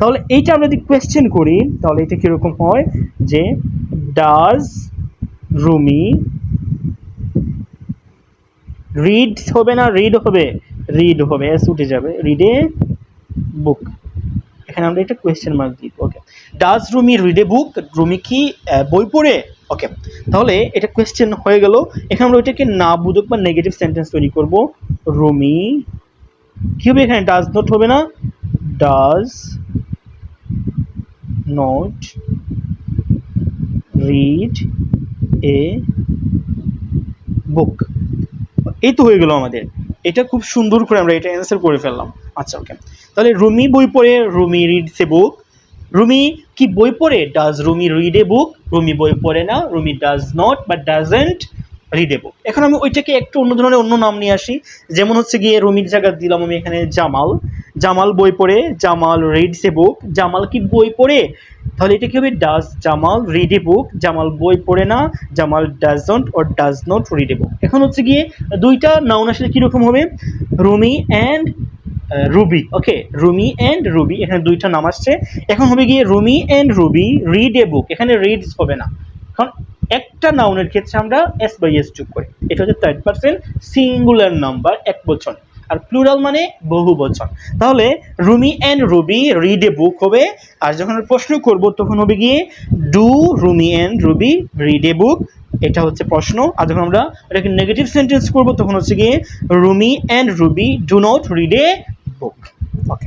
তাহলে এইটা আমরা যদি কোয়েশ্চেন করি, তাহলে এটা কীরকম হয়? যে ডাজ রুমি রিড হবে না রিড হবে? রিড হবে এস উঠে যাবে। রিডে বুক এখানে আমরা এটা কোয়েশ্চেন মার্ক দিই okay does Rumi read book Rumi কি বই পড়ে? ওকে তাহলে এটা কোয়েশ্চেন হয়ে গেল। এখানে আমরা ওইটাকে না বুঝুক বা নেগেটিভ সেন্টেন্স তৈরি করব। রুমি কি হবে এখানে? ডাজ নট হবে না। Does not read a book এই তো হয়ে গেল আমাদের। এটা খুব সুন্দর করে আমরা এটা অ্যান্সার করে ফেললাম। আচ্ছা ওকে তাহলে রুমি বই পড়ে, Rumi reads a book Rumi কি বই পড়ে? Does Rumi read a book Rumi বই পড়ে না, রুমি ডাজ নট বা ডাজেন্ট রিড এ এখন আমি ওইটাকে একটু অন্য ধরনের অন্য নাম নিয়ে আসি। যেমন হচ্ছে গিয়ে রুমির জায়গা দিলাম আমি এখানে জামাল। জামাল বই পড়ে, Jamal reads a book Jamal কি বই পড়ে? তাহলে এটা কি হবে? Does Jamal read a book Jamal বই পড়ে না? Jamal doesn't or does not read a book এখন হচ্ছে গিয়ে দুইটা নাউন আসলে কীরকম হবে? Rumi and Rubi. Okay Rumi and Rubi, এখানে দুইটা নাম আসছে। এখন হবে গিয়ে Rumi and Rubi read a book এখানে রিডস হবে না। কারণ একটা নাউনের ক্ষেত্রে আমরা এস বাই এস যোগ করি। এটা হচ্ছে থার্ড পার্সেন্ট সিঙ্গুলার নাম্বার এক বচন। আর প্লুরাল মানে বহু বচন। তাহলে Rumi and Rubi read a book হবে। আর যখন প্রশ্ন করব, তখন হবে গিয়ে do Rumi and Rubi read a book এটা হচ্ছে প্রশ্ন। আর যখন আমরা এটাকে নেগেটিভ সেন্টেন্স করব, তখন হচ্ছে গিয়ে Rumi and Rubi do not read a book okay